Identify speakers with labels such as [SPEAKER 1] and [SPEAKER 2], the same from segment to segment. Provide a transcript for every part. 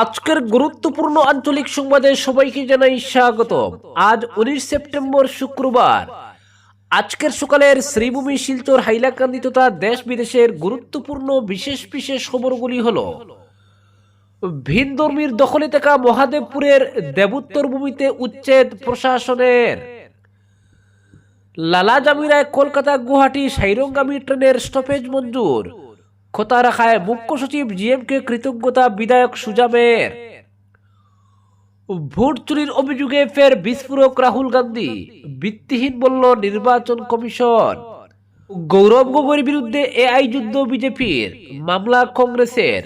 [SPEAKER 1] আজকের গুরুত্বপূর্ণ আঞ্চলিক সংবাদে সবাইকে জানাই স্বাগত আজ উনিশ সেপ্টেম্বর শুক্রবার। আজকের সকালের শ্রীভূমি, শিলচর, হাইলাকান্দি তথা দেশ বিদেশের গুরুত্বপূর্ণ বিশেষ বিশেষ খবরগুলি হল ভিন ধর্মীর দখলে থাকা মহাদেবপুরের দেবোত্তর ভূমিতে উচ্ছেদ প্রশাসনের। লালা জামিরায় কলকাতা, গুয়াহাটি, সাইরঙ্গামী ট্রেনের স্টপেজ মঞ্জুর। কথা রাখায় মুখ্য সচিব জিএমকে কৃতজ্ঞতা বিধায়ক সুজামের। ভোট চুরির অভিযোগে ফের বিস্ফোরক রাহুল গান্ধী, ভিত্তিহীন বলল নির্বাচন কমিশন। গৌরব গগৈর বিরুদ্ধে এআই যুদ্ধ বিজেপির, মামলা কংগ্রেসের।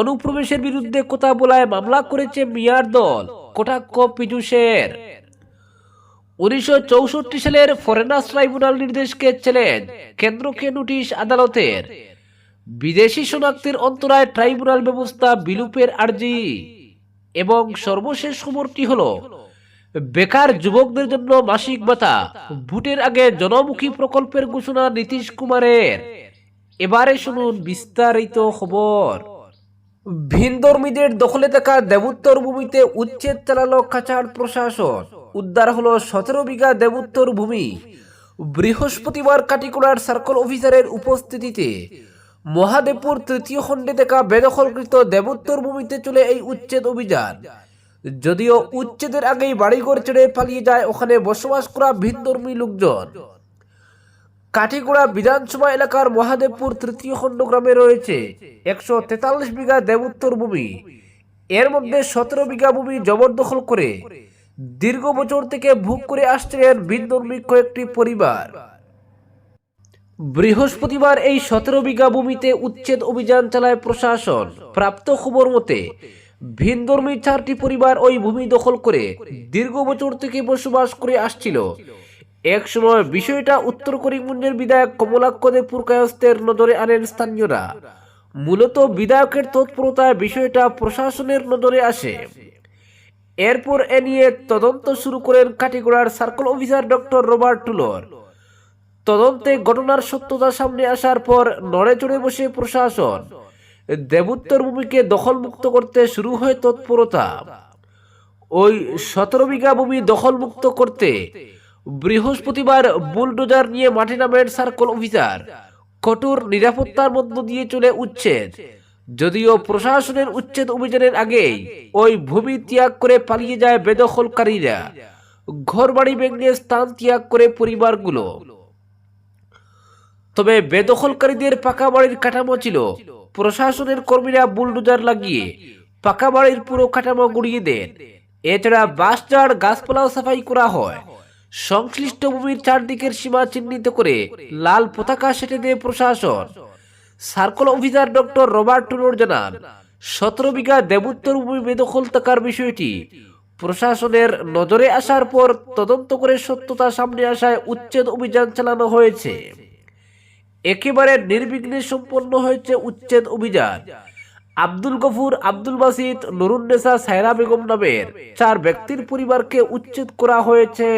[SPEAKER 1] অনুপ্রবেশের বিরুদ্ধে কথা বলায় মামলা করেছে মিয়ার দল, কটাক্ষ পীযুষের। উনিশশো চৌষট্টি সালের ফরেনার্স ট্রাইব্যুনাল নির্দেশকে চ্যালেঞ্জ, কেন্দ্রকে নোটিশ আদালতের। বিদেশি শনাক্তের অন্তরায় ট্রাইব্যুনাল ব্যবস্থা বিলুপের আর্জি। এবং সর্বশেষ খবরটি হল, বেকার যুবকদের জন্য মাসিক ভাতা, ভোটের আগে জনমুখী প্রকল্পের ঘোষণা নীতিশ কুমারের। এবারে শুনুন বিস্তারিত খবর। ভিনধর্মীদের দখলে থাকা দেবোত্তর ভূমিতে উচ্ছেদ চালালো কাছাড় প্রশাসন। উদ্ধার হলো সতেরো বিঘা দেবোত্তর ভূমি। বৃহস্পতিবার কাটিকুড়ার সার্কল অফিসারের উপস্থিতিতে মহাদেবপুর তৃতীয় খণ্ডে থাকা বেদখলকৃত দেবোত্তর ভূমিতে চলে এই উচ্ছেদ অভিযান। যদিও উচ্ছেদের আগেই বাড়িঘর ছেড়ে পালিয়ে যায়, ওখানে বসবাস করা ভিনধর্মী লোকজন। কাঠিগোড়া বিধানসভা এলাকার মহাদেবপুর তৃতীয় খণ্ড গ্রামে রয়েছে একশো তেতাল্লিশ বিঘা দেবোত্তর ভূমি। এর মধ্যে সতেরো বিঘা ভূমি জবরদখল করে দীর্ঘ বছর থেকে ভোগ করে আসছিলেন ভিনধর্মী কয়েকটি পরিবার। বৃহস্পতিবার এই সতেরো বিঘা ভূমিতে উচ্ছেদ অভিযান চালায় প্রশাসন। প্রাপ্ত খবর মতে ভিনধর্মী চারটি পরিবার ওই ভূমি দখল করে দীর্ঘ বছর থেকে বসবাস করে আসছিল। এক সময় বিষয়টা উত্তর করিমগঞ্জের বিধায়ক কমলাক্ষ দেব পুরকায়স্তের নজরে আনেন স্থানীয়রা। মূলত বিধায়কের তৎপরতায় বিষয়টা প্রশাসনের নজরে আসে। এরপর এ নিয়ে তদন্ত শুরু করেন কাটিগড়ার circle officer doctor Robert Tulor. তদন্তে ঘটনার সত্যতা সামনে আসার পর নড়ে চড়ে বসে প্রশাসন। দেবোত্তর ভূমিকে দখলমুক্ত করতে শুরু হয় তৎপরতা। ওই সতেরো বিঘা ভূমি দখলমুক্ত করতে বৃহস্পতিবার বুলডোজার নিয়ে মাঠে নামেন সার্কল অফিসার। কঠোর নিরাপত্তার মধ্য দিয়ে চলে উচ্ছেদ। যদিও প্রশাসনের উচ্ছেদ অভিযানের আগেই ওই ভূমি ত্যাগ করে পালিয়ে যায় বেদখলকারীরা। ঘরবাড়ি ভেঙে স্থান ত্যাগ করে পরিবারগুলো। তবে বেদখলকারীদের পাকা বাড়ির কাঠামো ছিল। প্রশাসনের কর্মীরা বুলডোজার লাগিয়ে পাকা বাড়ির পুরো কাঠামো গুড়িয়ে দেন। এছাড়া বাঁশঝাড় গাছপালাও সাফাই করা হয়। সংশ্লিষ্ট ভূমির চারদিকের সীমা চিহ্নিত করে লাল পতাকা সেটে দেয় প্রশাসন। Circle officer doctor Robert Tulor জানান, সতেরো বিঘা দেবোত্তর ভূমি বেদখল থাকার বিষয়টি প্রশাসনের নজরে আসার পর তদন্ত করে সত্যতা সামনে আসায় উচ্ছেদ অভিযান চালানো হয়েছে। একেবারে নির্বিঘ্নে সম্পন্ন হয়েছে উচ্ছেদ অভিযান। আব্দুল গফুর, আব্দুল বাসিদ নুরুন্নেসা সায়রা বেগম নামের চার ব্যক্তির পরিবারকে উচ্ছেদ করা হয়েছে।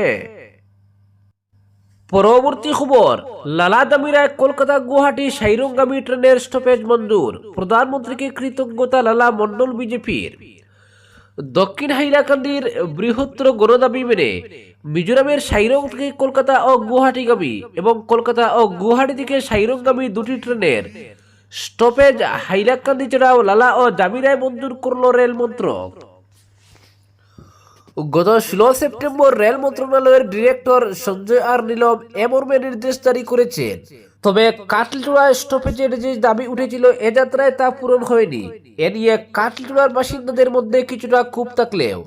[SPEAKER 1] পরবর্তী খবর লালা দামিরায় কলকাতা, গুয়াহাটি, সাইরঙ্গামী ট্রেনের স্টপেজ মঞ্জুর। প্রধানমন্ত্রীকে কৃতজ্ঞতা, লালা মন্ডল বিজেপির। দক্ষিণ হাইলাকান্দির বৃহত্তর গণদাবি মেনে মিজোরামের সাইরং থেকে কলকাতা ও গুয়াহাটিগামী এবং কলকাতা ও গুয়াহাটি থেকে সাইরংগামী দুটি ট্রেনের স্টপেজ হাইলাকান্দি ছাড়াও লালা ও জামিরায় মঞ্জুর করল রেল মন্ত্রক। গত ষোলো সেপ্টেম্বর রেল মন্ত্রণালয়ের ডিরেক্টর সঞ্জয় আর নীলম এ মর্মে নির্দেশ জারি করেছেন। তবে কাটলিচুড়া স্টপেজের যে দাবি উঠেছিল, এ যাত্রায় তা পূরণ হয়নি। এ নিয়ে কাটলিচুড়ার বাসিন্দাদের মধ্যে কিছুটা ক্ষোভ থাকলেও।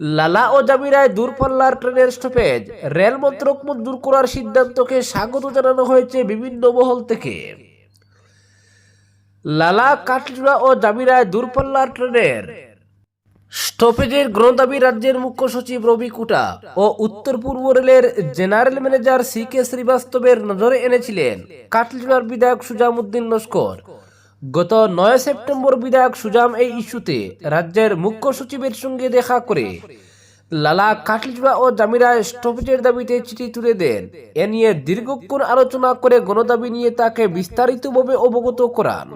[SPEAKER 1] লালা ও জামিরায় দূরপাল্লার ট্রেনের স্টপেজ, রেল মন্ত্রক মঞ্জুর করার সিদ্ধান্তকে স্বাগত জানানো হয়েছে বিভিন্ন মহল থেকে। লালা কাটলিচুড়া ও জামিরায় দূরপাল্লার ট্রেনের স্টপেজের গ্রন্থাবি রাজ্যের মুখ্য সচিব রবি কুটা ও উত্তর পূর্ব রেলের জেনারেল ম্যানেজার সি কে শ্রীবাস্তবের নজরে এনেছিলেন কাটলিজুড়ার বিধায়ক সুজামউদ্দিন লস্কর। গত নয় সেপ্টেম্বর বিধায়ক সুজাম এই ইস্যুতে রাজ্যের মুখ্য সচিবের সঙ্গে দেখা করে লালা কাটলিজুড়া ও জামিরা স্টপেজের দাবিতে চিঠি তুলে দেন। এ নিয়ে দীর্ঘক্ষণ আলোচনা করে গণদাবি নিয়ে তাকে বিস্তারিতভাবে অবগত করান।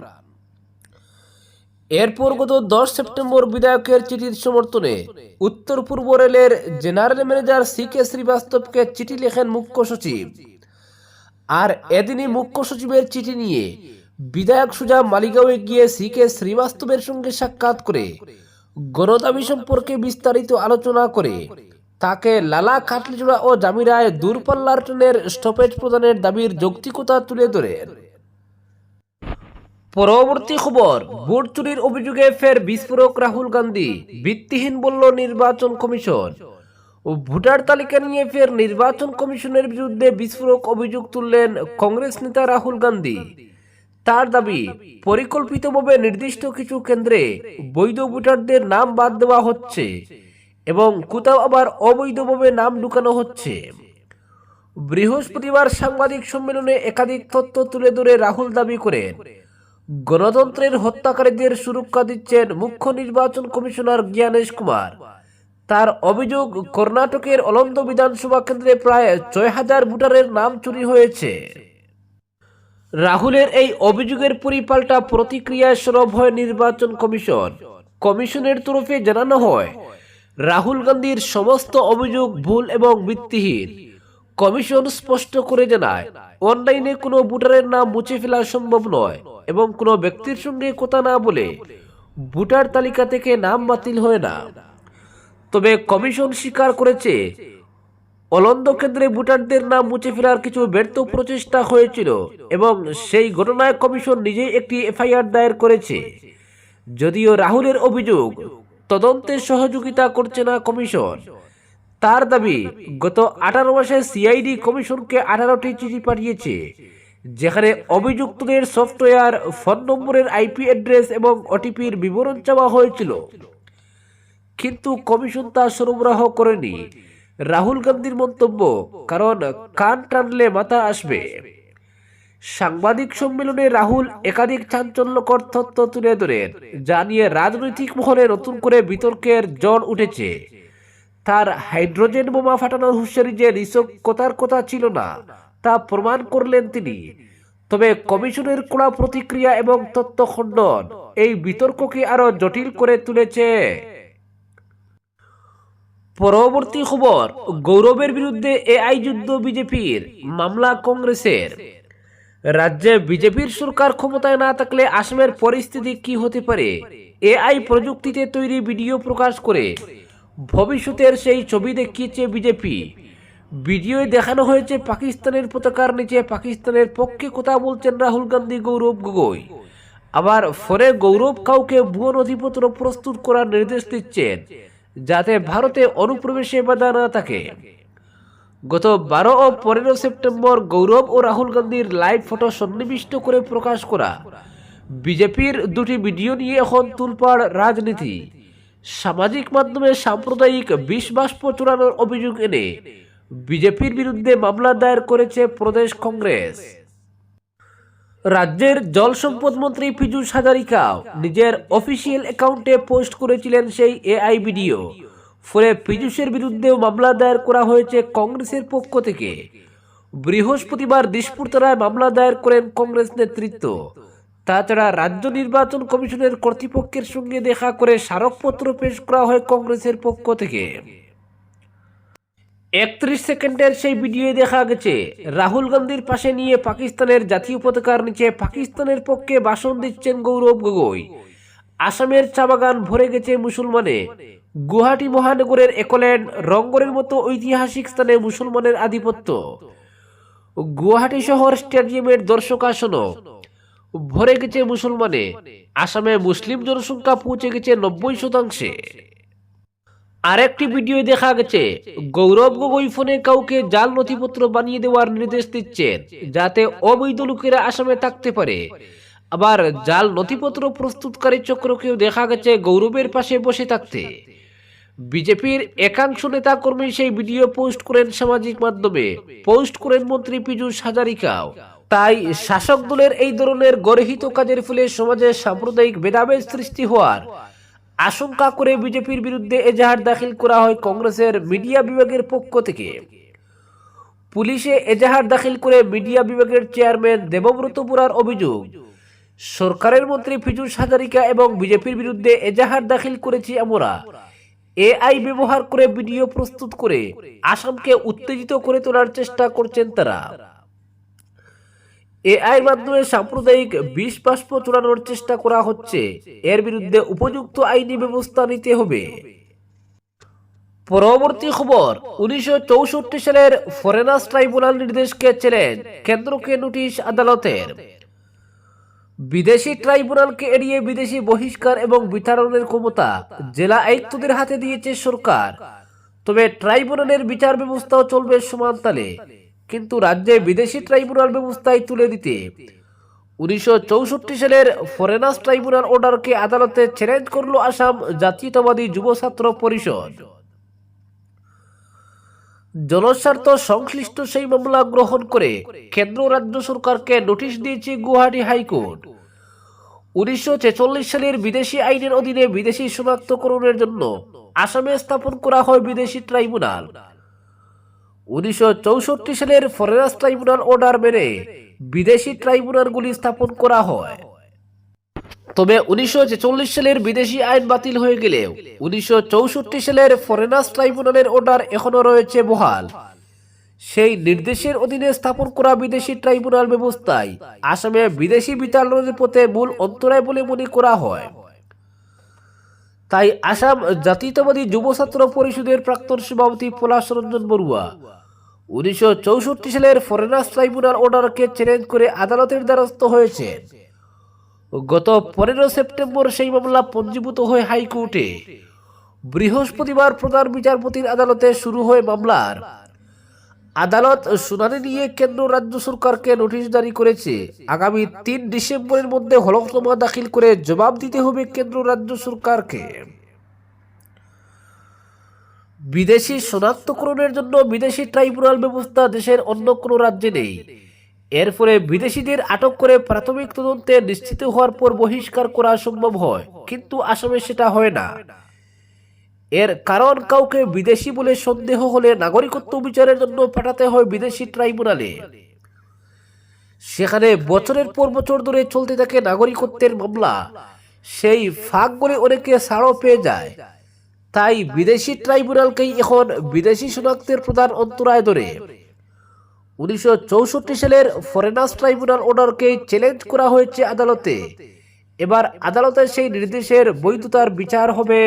[SPEAKER 1] এরপর গত দশ সেপ্টেম্বর বিধায়কের চিঠির সমর্থনে উত্তর পূর্ব রেলের জেনারেল ম্যানেজার সি কে শ্রীবাস্তবকে চিঠি লেখেন মুখ্য সচিব। আর এদিনই মুখ্য সচিবের চিঠি নিয়ে বিধায়ক সুজা মালিগাঁওয়ে গিয়ে সি কে শ্রীবাস্তবের সঙ্গে সাক্ষাৎ করে গণদাবি সম্পর্কে বিস্তারিত আলোচনা করে তাকে লালা কাটলিচুড়া ও জামিরায় দূরপাল্লার ট্রেনের স্টপেজ প্রদানের দাবির যৌক্তিকতা তুলে ধরেন। পরবর্তী খবর, ভোট চুরির অভিযোগে ফের বিস্ফোরক রাহুল গান্ধী, ভিত্তিহীন বলল নির্বাচন কমিশন। ভোটার তালিকা নিয়ে ফের নির্বাচন কমিশনের বিরুদ্ধে বিস্ফোরক অভিযোগ তুললেন কংগ্রেস নেতা রাহুল গান্ধী। তার দাবি, পরিকল্পিতভাবে নির্দিষ্ট কিছু কেন্দ্রে বৈধ ভোটারদের নাম বাদ দেওয়া হচ্ছে এবং কোথাও আবার অবৈধভাবে নাম ঢুকানো হচ্ছে। বৃহস্পতিবার সাংবাদিক সম্মেলনে একাধিক তথ্য তুলে ধরে রাহুল দাবি করেন গণতন্ত্রের হত্যাকারীদের সুরক্ষা দিচ্ছেন মুখ্য নির্বাচন কমিশনার জ্ঞানেশ কুমার। তার অভিযোগ, কর্ণাটকের অলন্দ বিধানসভা কেন্দ্রে প্রায় ছয় হাজার ভোটারের নাম চুরি হয়েছে। রাহুলের এই অভিযোগের পরিপাল্টা প্রতিক্রিয়ায় সরব হয় নির্বাচন কমিশন। কমিশনের তরফে জানানো হয়, রাহুল গান্ধীর সমস্ত অভিযোগ ভুল এবং ভিত্তিহীন। কমিশন স্পষ্ট করে জানায়, অনলাইনে কোনো ভোটারের নাম মুছে ফেলা সম্ভব নয়। এবং কোনো ব্যক্তির সঙ্গে কথা না বলে ভোটার তালিকা থেকে নাম বাতিল হয় না। তবে কমিশন স্বীকার করেছে, অলন্দ কেন্দ্রে ভোটারদের নাম মুছে ফেলার কিছু ব্যর্থ প্রচেষ্টা হয়েছিল এবং সেই ঘটনায় কমিশন নিজেই একটি এফআইআর দায়ের করেছে। যদিও রাহুলের অভিযোগ, তদন্তে সহযোগিতা করছে না কমিশন। তার দাবি, গত আঠারো মাসে সিআইডি কমিশনকে আঠারোটি চিঠি পাঠিয়েছে। যেখানে অভিযুক্তদের সফটওয়্যার, ফোন নম্বরের আইপি অ্যাড্রেস এবং ওটিপির বিবরণ চাওয়া হয়েছিল। কিন্তু কমিশন তা সরবরাহ করেনি। রাহুল গান্ধীর মন্তব্য, কারণ কান টানলে মাথা আসবে। সাংবাদিক সম্মেলনে রাহুল একাধিক চাঞ্চল্যকর তথ্য তুলে ধরেন, যা নিয়ে রাজনৈতিক মহলে নতুন করে বিতর্কের জ্বর উঠেছে। তার হাইড্রোজেন বোমা ফাটানোর হুঁশিয়ারি যে রিসক কথার কথা ছিল না। তা প্রমাণ করলেন তিনি। তবে কমিশনের কড়া প্রতিক্রিয়া এবং তথ্য খণ্ডন এই বিতর্ককে আরও জটিল করে তুলেছে। পরবর্তী খবর, গৌরবের বিরুদ্ধে এআই যুদ্ধ বিজেপির মামলা কংগ্রেসের। রাজ্যে বিজেপির সরকার ক্ষমতায় না থাকলে আসামের পরিস্থিতি কি হতে পারে? এআই প্রযুক্তিতে তৈরি ভিডিও প্রকাশ করে ভবিষ্যতের সেই ছবি দেখিয়েছে বিজেপি। ভিডিওয় দেখানো হয়েছে পাকিস্তানের পতাকার নিচে, পাকিস্তানের পক্ষে কথা বলছেন রাহুল গান্ধী, গৌরব গগৈ। আবার ফলে গৌরব কাউকে ভুয়ো নথিপত্র প্রস্তুত করার নির্দেশ দিচ্ছেন, যাতে ভারতে অনুপ্রবেশে বাধা না থাকে। গত বারো ও পনেরো সেপ্টেম্বর গৌরব ও রাহুল গান্ধীর লাইভ ফটো সন্নিবিষ্ট করে প্রকাশ করা। বিজেপির দুটি ভিডিও নিয়ে এখন তুলপাড় রাজনীতি। সামাজিক মাধ্যমে সাম্প্রদায়িক বিষ বাষ্প চূড়ানোর অভিযোগ এনে বিজেপির বিরুদ্ধে মামলা দায়ের করেছে প্রদেশ কংগ্রেস। রাজ্যের জল সম্পদ মন্ত্রী পীযূষ হাজারিকা নিজের অফিসিয়াল অ্যাকাউন্টে পোস্ট করেছিলেন সেই এআই ভিডিও। ফলে পীযূষের বিরুদ্ধেও মামলা দায়ের করা হয়েছে কংগ্রেসের পক্ষ থেকে। বৃহস্পতিবার দিসপুরতলায় মামলা দায়ের করেন কংগ্রেস নেতৃত্ব। তাছাড়া রাজ্য নির্বাচন কমিশনের কর্তৃপক্ষের সঙ্গে দেখা করে স্মারকপত্র পেশ করা হয় কংগ্রেসের পক্ষ থেকে। একত্রিশ সেকেন্ডের সেই ভিডিও দেখা গেছে। রাহুল গান্ধীর পাশে নিয়ে পাকিস্তানের জাতীয় পতাকার নিচে পাকিস্তানের পক্ষে ভাষণ দিচ্ছেন গৌরব গগৈ। আসামের চা বাগান ভরে গেছে মুসলমানে। গুয়াহাটি মহানগরের একল্যান্ড রঙ্গরের মতো ঐতিহাসিক স্থানে মুসলমানের আধিপত্য। গুয়াহাটি শহর স্টেডিয়ামের দর্শক আসনও ভরে গেছে মুসলমানে। আসামে মুসলিম জনসংখ্যা পৌঁছে গেছে নব্বই শতাংশে। আরেকটি ভিডিও দেখা গেছে। গৌরব গগৈ ফোনে কাউকে জাল নথিপত্র বানিয়ে দেওয়ার নির্দেশ দিচ্ছেন, যাতে অবৈধ লোকেরা আসামে থাকতে পারে। আবার জাল নথিপত্র প্রস্তুতকারী চক্রকেও দেখা গেছে গৌরবের পাশে বসে থাকতে। বিজেপির একাংশ নেতা কর্মী সেই ভিডিও পোস্ট করেন সামাজিক মাধ্যমে। পোস্ট করেন মন্ত্রী পীযূষ হাজারিকাও। তাই শাসক দলের এই ধরনের গর্হিত কাজের ফলে সমাজে সাম্প্রদায়িক ভেদাভেদ সৃষ্টি হওয়ার আশঙ্কা করে বিজেপির বিরুদ্ধে এজাহার দাখিল করা হয় কংগ্রেসের মিডিয়া বিভাগের পক্ষ থেকে। পুলিশে এজাহার দাখিল করে মিডিয়া বিভাগের চেয়ারম্যান দেবব্রত পুরার অভিযোগ, সরকারের মন্ত্রী ফিজুল হাজারিকা এবং বিজেপির বিরুদ্ধে এজাহার দাখিল করেছি আমরা। এআই ব্যবহার করে ভিডিও প্রস্তুত করে আসামকে উত্তেজিত করে তোলার চেষ্টা করছেন তারা। এআই মাধ্যমে সাম্প্রদায়িক বিষ বাষ্প চড়ানোর চেষ্টা করা হচ্ছে। এর বিরুদ্ধে উপযুক্ত আইনি ব্যবস্থা নিতে হবে। পরবর্তী খবর, উনিশশো সালের ফরেনার্স ট্রাইব্যুনাল নির্দেশকে চ্যালেঞ্জ কেন্দ্রকে নোটিশ আদালতের। বিদেশি ট্রাইব্যুনালকে এড়িয়ে বিদেশি বহিষ্কার এবং বিতরণের ক্ষমতা জেলা আয়ুক্তদের হাতে দিয়েছে সরকার। তবে ট্রাইব্যুনালের বিচার ব্যবস্থাও চলবে সমান তালে। কিন্তু রাজ্যে বিদেশি ট্রাইব্যুনাল ব্যবস্থায় তুলে দিতে। উনিশশো চৌষট্টি সালের ফরেনার্স ট্রাইব্যুনাল অর্ডারকে আদালতে চ্যালেঞ্জ করল আসাম জাতীয়তাবাদী যুব ছাত্র পরিষদ। জনস্বার্থ সংশ্লিষ্ট সেই মামলা গ্রহণ করে কেন্দ্র রাজ্য সরকারকে নোটিশ দিয়েছে গুয়াহাটি হাইকোর্ট। উনিশশো ছেচল্লিশ সালের বিদেশি আইনের অধীনে বিদেশি শনাক্তকরণের জন্য আসামে স্থাপন করা হয় বিদেশি ট্রাইব্যুনাল। উনিশশো সালের ফরেনার্স ট্রাইব্যুনাল অর্ডার মেনে বিদেশি ট্রাইব্যুনালগুলি স্থাপন করা হয়। তবে উনিশশো চল্লিশ সালের বিদেশি আইন বাতিল হয়ে গেলেও উনিশশো চৌষট্টি সালের ফরেনার্স ট্রাইব্যুনালের অর্ডার এখনও রয়েছে বহাল। সেই নির্দেশের অধীনে স্থাপন করা বিদেশি ট্রাইব্যুনাল ব্যবস্থায় আসামে বিদেশি বিতাড়নের পথে মূল অন্তরায় বলে মনে করা হয়। তাই আসাম জাতীয়তাবাদী যুব ছাত্র পরিষদের প্রাক্তন সভাপতি পলাশ রঞ্জন বড়ুয়া। উনিশশো চৌষট্টি সালের ফরেনার্স ট্রাইব্যুনাল অর্ডারকে চ্যালেঞ্জ করে আদালতের দ্বারস্থ হয়েছে গত পনেরো সেপ্টেম্বর সেই মামলা পঞ্জীভূত হয়ে হাইকোর্টে। বৃহস্পতিবার প্রধান বিচারপতির আদালতে শুরু হয় মামলার। আদালত শুনানি নিয়ে কেন্দ্র রাজ্য সরকারকে নোটিশ জারি করেছে। আগামী তিন ডিসেম্বরের মধ্যে হলফনামা দাখিল করে জবাব দিতে হবে কেন্দ্র রাজ্য সরকারকে। বিদেশি শনাক্তকরণের জন্য বিদেশি ট্রাইব্যুনাল ব্যবস্থা দেশের অন্য কোনো রাজ্যে নেই। এর ফলে বিদেশিদের আটক করে প্রাথমিক তদন্তে নিশ্চিত হওয়ার পর বহিষ্কার করা সম্ভব হয়, কিন্তু আসামে সেটা হয় না। এর কারণ কাউকে বিদেশি বলে সন্দেহ হলে নাগরিকত্ব বিচারের জন্য পাঠাতে হয় বিদেশি ট্রাইব্যুনালে। সেখানে বছরের পর বছর ধরে চলতে থাকে নাগরিকত্বের মামলা। সেই ফাঁক বলে অনেকে ছাড়ও পেয়ে যায়। তাই বিদেশি ট্রাইব্যুনালকেই এখন বিদেশি শনাক্তের প্রধান অন্তরায় ধরে। উনিশশো চৌষট্টি সালের ফরেনার্স ট্রাইব্যুনাল অর্ডারকে চ্যালেঞ্জ করা হয়েছে আদালতে। এবার আদালতের সেই নির্দেশের বৈধতার বিচার হবে।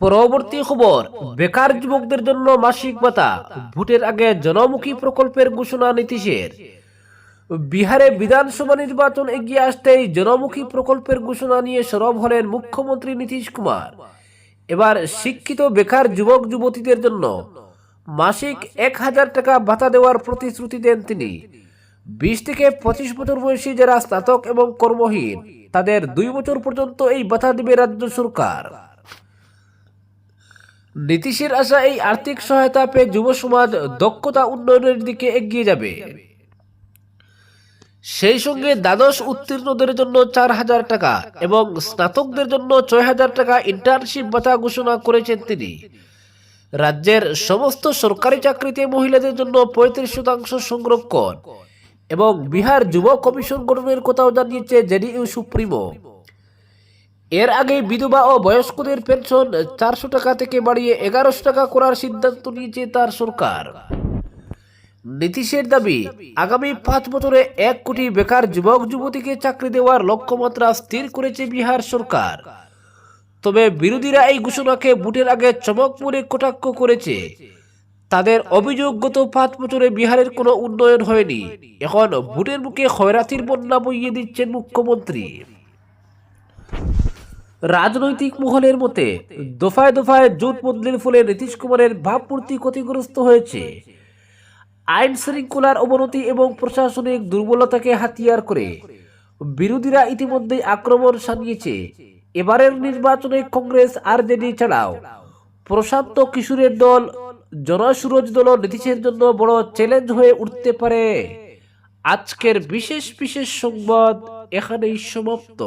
[SPEAKER 1] পরবর্তী খবর, বেকার যুবকদের জন্য মাসিক ভাতা, ভোটের আগে জনমুখী প্রকল্পের ঘোষণা নীতিশের। বিহারে বিধানসভা নির্বাচন এগিয়ে আসতেই জনমুখী প্রকল্পের ঘোষণা নিয়ে সরব হলেন মুখ্যমন্ত্রী নীতিশ কুমার। এবার শিক্ষিত বেকার যুবক যুবতীদের জন্য মাসিক এক হাজার টাকা ভাতা দেওয়ার প্রতিশ্রুতি দেন তিনি। বিশ থেকে পঁচিশ বছর বয়সী যারা স্নাতক এবং কর্মহীন, তাদের দুই বছর পর্যন্ত এই ভাতা দেবে রাজ্য সরকার। নীতিশের আশা এই আর্থিক সহায়তা পেয়ে যুব সমাজ দক্ষতা উন্নয়নের দিকে এগিয়ে যাবে। সেই সঙ্গে দ্বাদশ উত্তীর্ণদের জন্য চার হাজার টাকা এবং স্নাতকদের জন্য ছয় হাজার টাকা ইন্টার্নশিপ ভাতা ঘোষণা করেছেন তিনি। রাজ্যের সমস্ত সরকারি চাকরিতে মহিলাদের জন্য পঁয়ত্রিশ শতাংশ সংরক্ষণ এবং বিহার যুব কমিশন গঠনের কথাও জানিয়েছে জেডিইউ সুপ্রিমো। এর আগে বিধবা ও বয়স্কদের পেনশন চারশো টাকা থেকে বাড়িয়ে এগারোশো টাকা করার সিদ্ধান্ত নিয়েছে তার সরকার। নীতিশের দাবি, আগামী পাঁচ বছরে এক কোটি বেকার যুবক, যুবতীকে চাকরি দেওয়ার লক্ষ্যমাত্রা স্থির করেছে বিহার সরকার। তবে বিরোধীরা এই ঘোষণাকে ভোটের আগে চমক মনে কটাক্ষ করেছে। তাদের অভিযোগ, গত পাঁচ বছরে বিহারের কোনো উন্নয়ন হয়নি। এখন ভোটের মুখে খয়রাতির বন্যা বইয়ে দিচ্ছেন মুখ্যমন্ত্রী। রাজনৈতিক মহলের মতে, দফায় দফায় জোট বদলের ফলে নীতিশ কুমারের ভাবমূর্তি ক্ষতিগ্রস্ত হয়েছে। আইন শৃঙ্খলার অবনতি এবং প্রশাসনিক দুর্বলতাকে হাতিয়ার করে বিরোধীরা ইতিমধ্যেই আক্রমণ সানিয়েছে এবারের নির্বাচনে কংগ্রেস আর জেডি ছাড়াও প্রশান্ত কিশোরের দল জনসুরজ দল নীতিশের জন্য বড় চ্যালেঞ্জ হয়ে উঠতে পারে। আজকের বিশেষ বিশেষ সংবাদ এখানেই সমাপ্ত।